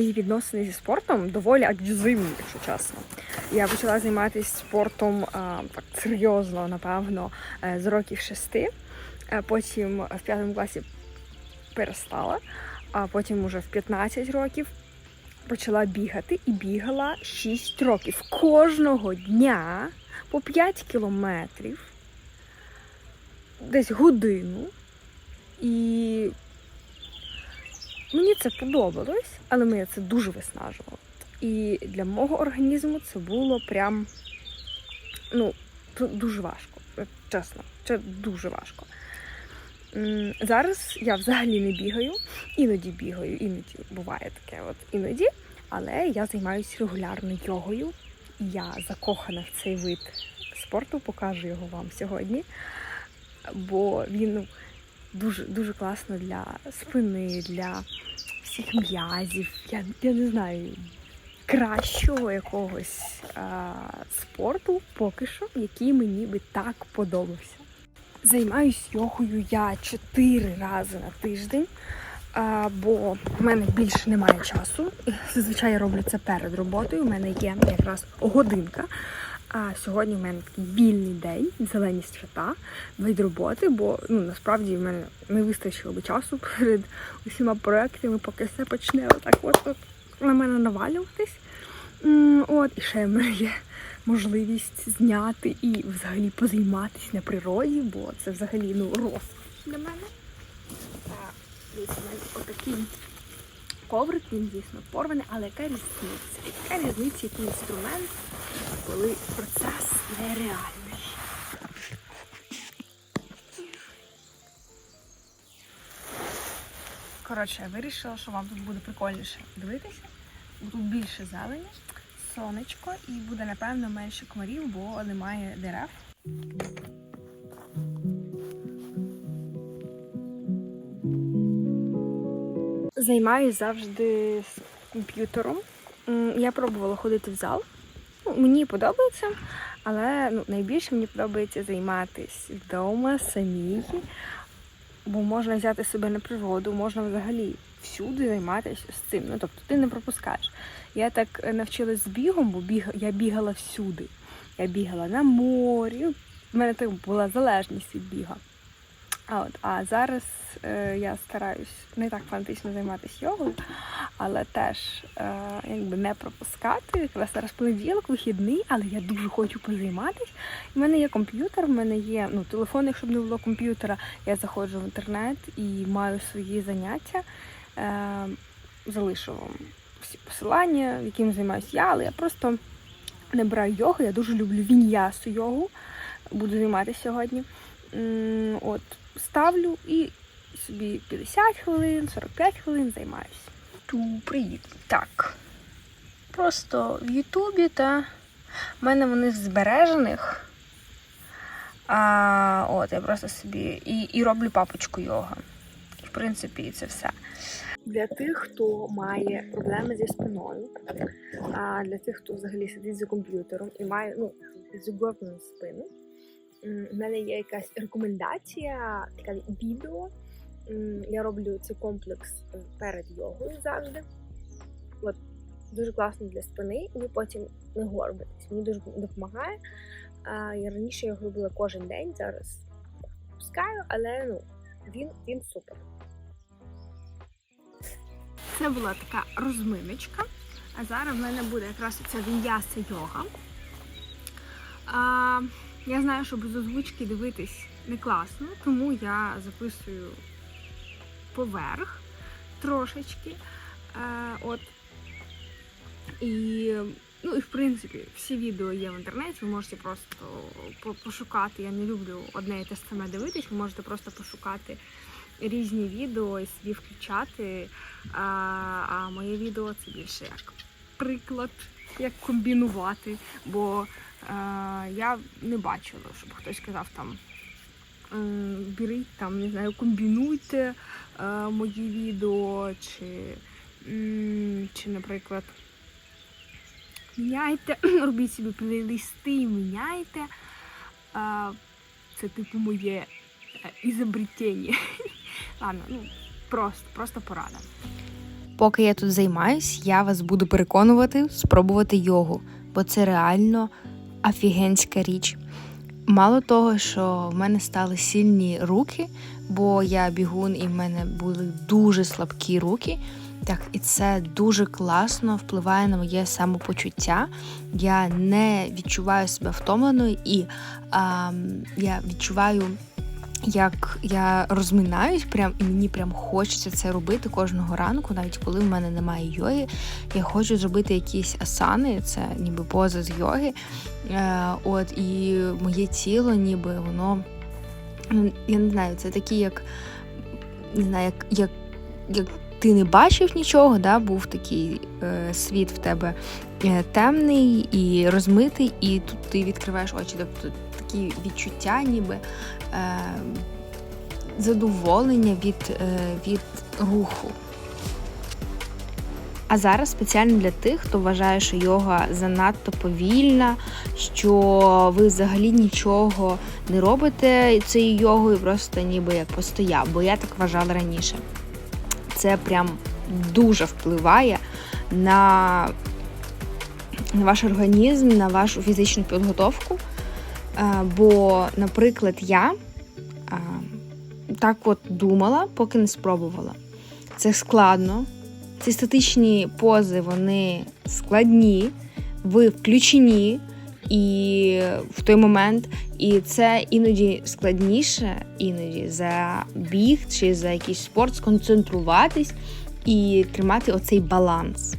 відносини зі спортом доволі аб'юзивні, якщо чесно. Я почала займатися спортом а, так серйозно, напевно, е, з років шести. Е, Потім в п'ятому класі перестала, а потім уже в 15 років почала бігати і бігала 6 років. Кожного дня по 5 кілометрів, десь годину. І мені це подобалось, але мене це дуже виснажувало. І для мого організму це було прям ну, дуже важко. Чесно, це дуже важко. Зараз я взагалі не бігаю, іноді бігаю, іноді буває таке, от іноді, але я займаюся регулярно йогою. Я закохана в цей вид спорту, покажу його вам сьогодні. Бо він дуже, дуже класно для спини, для всіх м'язів. Я, я не знаю кращого якогось а, спорту поки що, який мені би так подобався. Займаюсь йогою я чотири рази на тиждень, а, бо в мене більше немає часу. Зазвичай я роблю це перед роботою. У мене є якраз годинка. А сьогодні в мене такий вільний день, зелені свята від роботи, бо ну насправді в мене не вистачило би часу перед усіма проектами, поки все почне отак от, на мене навалюватись. От, і ще в мене є можливість зняти і взагалі позайматися на природі, бо це взагалі ну рост для мене. Дивіться, в мене отакий коврик, він дійсно порваний, але яка різниця? Яка різниця, який інструмент, коли процес нереальний. Коротше, я вирішила, що вам тут буде прикольніше дивитися, бо тут більше зелені, сонечко і буде, напевно, менше комарів, бо немає дерев. Займаюсь завжди з комп'ютером. Я пробувала ходити в зал. Мені подобається, але ну, найбільше мені подобається займатися вдома самій, бо можна взяти себе на природу, можна взагалі всюди займатися з цим. Ну тобто ти не пропускаєш. Я так навчилась з бігом, бо біг, я бігала всюди. Я бігала на морі. У мене так була залежність від біга. А, от, а зараз е, я стараюсь не так фанатично займатися йогою, але теж е, якби не пропускати. Якраз зараз понеділок, вихідний, але я дуже хочу позайматися. У мене є комп'ютер, в мене є ну, телефон, якщо б не було комп'ютера, я заходжу в інтернет і маю свої заняття. Е, залишу вам всі посилання, яким займаюся я, але я просто не браю йогу. Я дуже люблю віньясу йогу. Буду займатися сьогодні. От, ставлю і собі 50 хвилин, 45 хвилин займаюся. Ту, привіт. Так. Просто в Ютубі та в мене вони в збережених. А, от, я просто собі і, і роблю папочку йога. В принципі, і це все. Для тих, хто має проблеми зі спиною, а для тих, хто взагалі сидить за комп'ютером і має ну, зугорну спину, в мене є якась рекомендація, таке відео. Я роблю цей комплекс е, перед йогою завжди. От, дуже класно для спини, і потім не горбитесь. Мені дуже допомагає. Я раніше його робила кожен день, зараз пускаю, але ну, він, він супер. Це була така розминочка. А зараз в мене буде якраз ця він'яса йога. А, я знаю, що без озвучки дивитись не класно, тому я записую поверх трошечки. А, от. І, ну, і в принципі, всі відео є в інтернеті, ви можете просто пошукати. Я не люблю одне і те саме дивитись, ви можете просто пошукати різні відео і собі включати. А, а моє відео це більше як приклад, як комбінувати. Бо е, я не бачила, щоб хтось казав там. Беріть там, не знаю, комбінуйте е, мої відео, чи, чи, наприклад, міняйте, робіть собі плейлисти, міняйте. Е, це типу моє е, ізобретіння. Ладно, ну просто, просто порада. Поки я тут займаюсь, я вас буду переконувати спробувати йогу, бо це реально офігенська річ. Мало того, що в мене стали сильні руки, бо я бігун і в мене були дуже слабкі руки. Так, і це дуже класно впливає на моє самопочуття. Я не відчуваю себе втомленою і а, я відчуваю, як я розминаюсь, прям і мені прям хочеться це робити кожного ранку, навіть коли в мене немає йоги. Я хочу зробити якісь асани, це ніби поза з йоги. Е, от і моє тіло, ніби воно. ну, Я не знаю, це такі, як не знаю, як, як, як ти не бачив нічого, да, був такий е, світ в тебе е, темний і розмитий, і тут ти відкриваєш очі. Тобто такі відчуття, ніби е, задоволення від, е, від руху. А зараз спеціально для тих, хто вважає, що йога занадто повільна, що ви взагалі нічого не робите цією йогою, просто ніби як постояв, бо я так вважала раніше. Це прям дуже впливає на, на ваш організм, на вашу фізичну підготовку. Бо, наприклад, я так от думала, поки не спробувала. Це складно. Ці статичні пози вони складні, ви включені і в той момент, і це іноді складніше, іноді за біг чи за якийсь спорт сконцентруватись і тримати оцей баланс.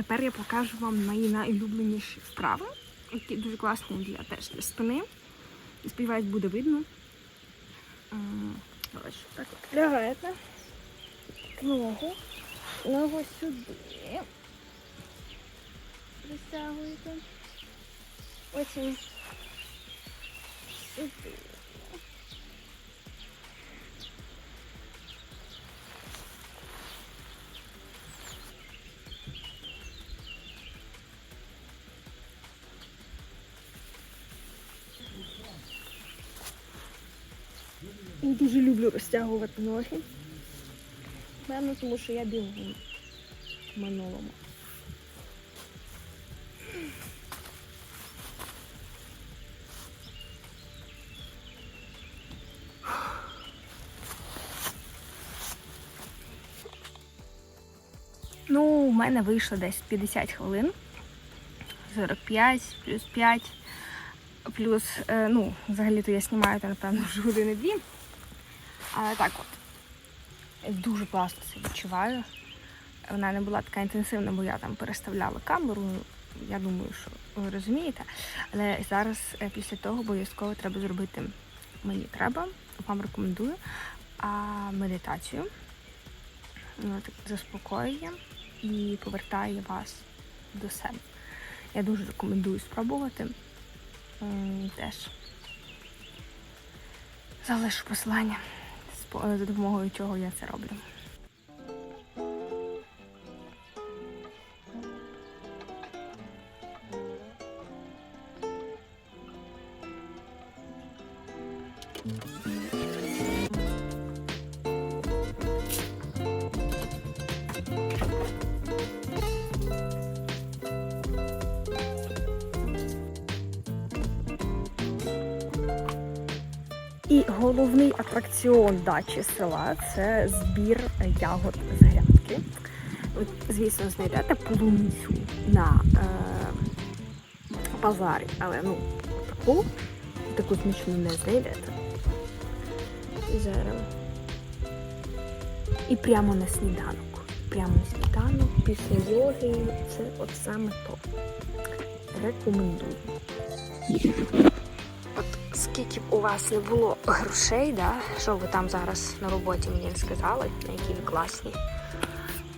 Тепер я покажу вам мої найулюбленіші вправи, які дуже класні для теж для спини. Сподіваюсь, буде видно. Ось от лягаєте. Ногу. Ногу сюди. Притягуєте. Потім сюди. Я дуже люблю розтягувати ноги. Певно, тому що я бігун в минулому. Ну, у мене вийшло десь 50 хвилин. 45 плюс 5. Плюс, е, ну, взагалі-то я знімаю, то, напевно, вже години-дві. Але так от. Дуже класно це відчуваю. Вона не була така інтенсивна, бо я там переставляла камеру. Я думаю, що ви розумієте. Але зараз, е, після того, обов'язково треба зробити. Мені треба, вам рекомендую а, медитацію. Вона так заспокоює і повертає вас до себе. Я дуже рекомендую спробувати. Теж залишу посилання, за допомогою чого я це роблю. І головний атракціон дачі села це збір ягод з грядки. Звісно, знайдете полуницю на е, базарі, але ну таку, таку смачну не знайдете. Зараз. І прямо на сніданок. Прямо на сніданок, після йоги. Це от саме то. Рекомендую. Скільки б у вас не було грошей, да, що ви там зараз на роботі мені сказали, на які ви класні.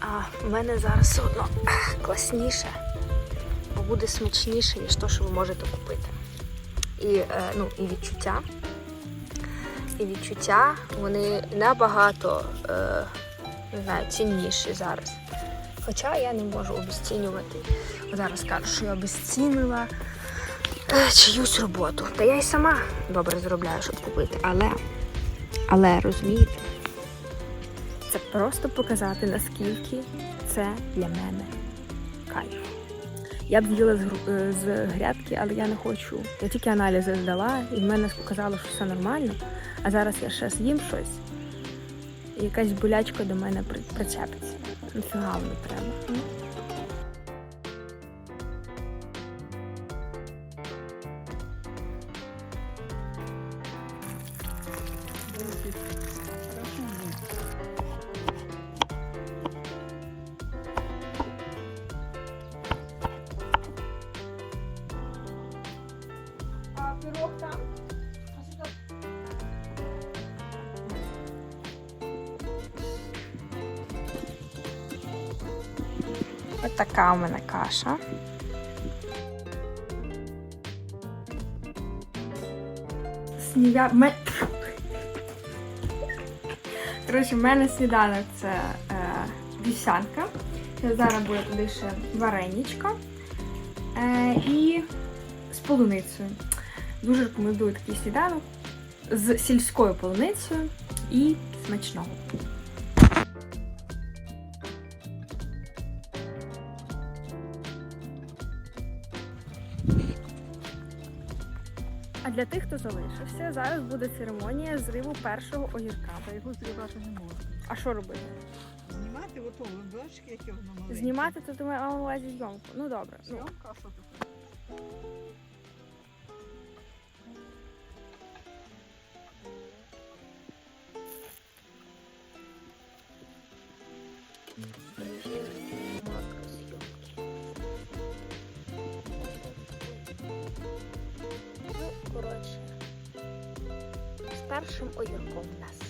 А в мене зараз все одно класніше. Бо буде смачніше, ніж то, що ви можете купити. І, е, ну, і відчуття. І відчуття вони набагато е, не знаю, цінніші зараз. Хоча я не можу обесцінювати. Зараз кажу, що я обесцінила чиюсь роботу. Та я й сама добре заробляю, щоб купити. Але, але розумієте, це просто показати, наскільки це для мене кайф. Я б з'їла з, е, з грядки, але я не хочу. Я тільки аналізи здала, і в мене показало, що все нормально. А зараз я ще з'їм щось, і якась болячка до мене при- причепиться. Нафіга воно треба. Пирог там? Ось така у мене каша. Снія... Ме... Коротше, в мене сніданок це е, вівсянка. Зараз буде туди ще вареничка е, і з полуницею. Дуже рекомендую такий сніданок з сільською полуницею і смачного. А для тих, хто залишився, зараз буде церемонія зриву першого огірка. Та його зривати не можна. А що робити? Знімати ото, бачите, яке воно маленьке? Знімати то думаю, а на увазі зйомку. Ну добре. Ну, Зйомка, а що таке? Першим огірком у нас.